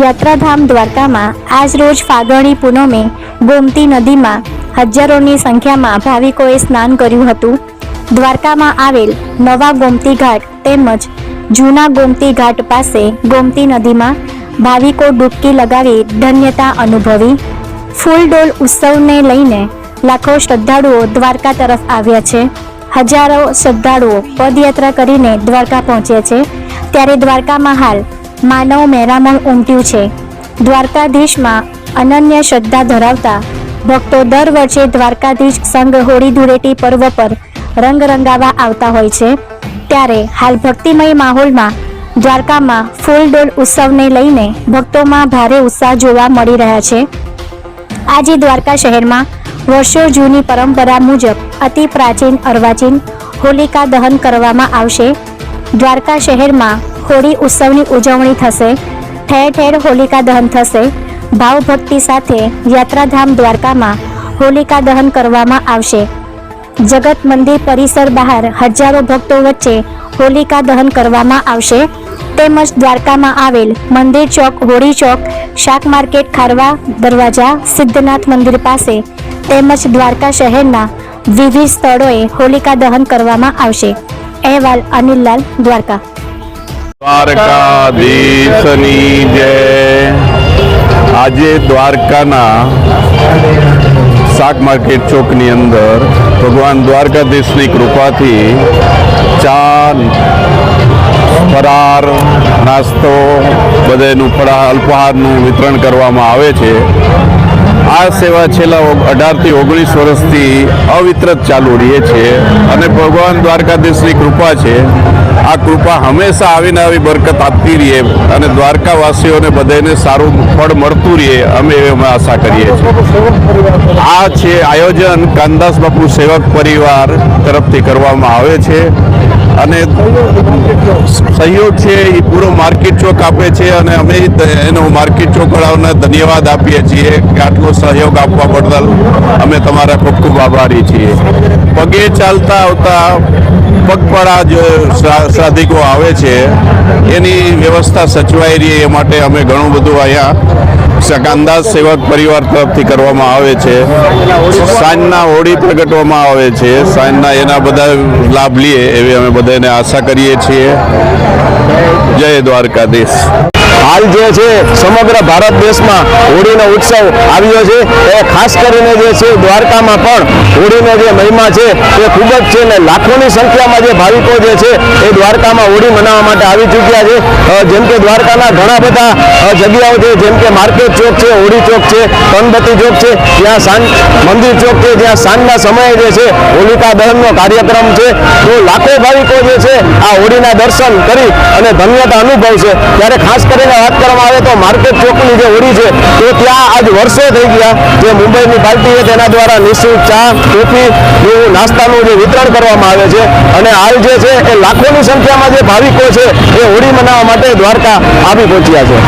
યાત્રાધામ દ્વારકામાં આજ રોજ ફાગણી પૂનમે ગોમતી નદીમાં હજારોની સંખ્યામાં ભાવિકોએ સ્નાન કર્યું હતું. દ્વારકામાં આવેલ નવા ગોમતી ઘાટ તેમજ જૂના ગોમતી ઘાટ પાસે ગોમતી નદીમાં ભાવિકો ડૂબકી લગાવી ધન્યતા અનુભવી. ફૂલડોલ ઉત્સવને લઈને લાખો શ્રદ્ધાળુઓ દ્વારકા તરફ આવ્યા છે. હજારો શ્રદ્ધાળુઓ પદયાત્રા કરીને દ્વારકા પહોંચ્યા છે. ત્યારે દ્વારકામાં હાલ માનવ મહેરામણ ઉમટ્યું છે. દ્વારકાધીશમાં અનન્ય શ્રદ્ધા ધરાવતા ભક્તો દર વર્ષે દ્વારકાધીશ સંઘ હોળી ધૂળેટી પર્વ પર રંગ રંગાવા આવતા હોય છે. ત્યારે હાલ ભક્તિમય માહોલમાં દ્વારકામાં ફૂલડોલ ઉત્સવને લઈને ભક્તોમાં ભારે ઉત્સાહ જોવા મળી રહ્યા છે. આજે દ્વારકા શહેરમાં વર્ષો જૂની પરંપરા મુજબ અતિ પ્રાચીન અર્વાચીન હોલિકા દહન કરવામાં આવશે. દ્વારકા શહેરમાં હોળી ઉત્સવની ઉજવણી થશે. ઠેર ઠેર હોલિકા દહન થશે. ભાવભક્તિ સાથે યાત્રાધામ દ્વારકામાં હોલિકા દહન કરવામાં આવશે. જગત મંદિર પરિસર બહાર હજારો ભક્તો વચ્ચે હોલિકા દહન કરવામાં આવશે. તેમજ દ્વારકામાં આવેલ મંદિર ચોક, હોળી ચોક, શાક માર્કેટ, ખારવા દરવાજા, સિદ્ધનાથ મંદિર પાસે તેમજ દ્વારકા શહેરના વિવિધ સ્થળોએ હોલિકા દહન કરવામાં આવશે. અહેવાલ અનિલલાલ, દ્વારકા. દ્વારકાધીશની જય. આજે દ્વારકાના શાક માર્કેટ ચોકની અંદર ભગવાન દ્વારકાધીશની કૃપાથી ચા ફરાર નાસ્તો, બધેનું ફળા, અલ્પાહારનું વિતરણ કરવામાં આવે છે. આ સેવા છેલ્લા અઢારથી ઓગણીસ વર્ષથી અવિતરત ચાલુ રહે છે અને ભગવાન દ્વારકાધીશની કૃપા છે. આ કૃપા હંમેશા આવીને આવી બરકત આપતી રહે અને દ્વારકાવાસીઓને બધાને સારું ફળ મળતું રહે અમે અમે આશા કરીએ છીએ. આ છે આયોજન કાનદાસ બાપુ સેવક પરિવાર તરફથી કરવામાં આવે છે. અને સહયોગ છે, એ પૂરો માર્કેટ ચોક આપે છે અને અમે એનો માર્કેટ ચોક વાળાઓને ધન્યવાદ આપીએ છીએ કે આટલો સહયોગ આપવા બદલ અમે તમારા ખૂબ ખૂબ આભારી છીએ. પગે ચાલતા આવતા પગપાળા જે શ્રાદ્ધિકો આવે છે, એની વ્યવસ્થા સચવાઈ રહી એ માટે અમે ઘણું બધું અહીંયા કાંદાસ સેવક પરિવાર તરફથી કરવામાં આવે છે. સાંજના હોળી પ્રગટવામાં આવે છે. સાંજના એના બધા લાભ લઈએ એવી અમે બધાને આશા કરીએ છીએ. જય દ્વારકાધીશ. હાલ જે છે, સમગ્ર ભારત દેશમાં હોળીનો ઉત્સવ આવ્યો છે. એ ખાસ કરીને જે છે, દ્વારકામાં પણ હોળીનો જે મહિમા છે, એ ખૂબ જ છે ને લાખોની સંખ્યામાં જે ભાવિકો જે છે એ દ્વારકામાં હોળી મનાવવા માટે આવી ચૂક્યા છે. જેમ કે દ્વારકાના ઘણા બધા જગ્યાઓ છે, જેમ કે માર્કેટ ચોક છે, હોળી ચોક છે તનબત્તી ચોક છે ત્યાં સાંજ, મંદિર ચોક છે, જ્યાં સાંજના સમયે જે છે હોલિકા દહનનો કાર્યક્રમ છે. તો લાખો ભાવિકો જે છે આ હોળીના દર્શન કરી અને ધન્યતા અનુભવશે. ત્યારે ખાસ કરીને વાત કરવામાં આવે તો માર્કેટ ચોકની જે હોળી છે, તો ત્યાં આજ વર્ષો થઈ ગયા જે મુંબઈની પાર્ટી છે, તેના દ્વારા નિઃશુલ્ક ચા, કોફી નાસ્તાનું જે વિતરણ કરવામાં આવે છે. અને હાલ જે છે એ લાખોની સંખ્યામાં જે ભાવિકો છે એ હોળી મનાવવા માટે દ્વારકા આવી પહોંચ્યા છે.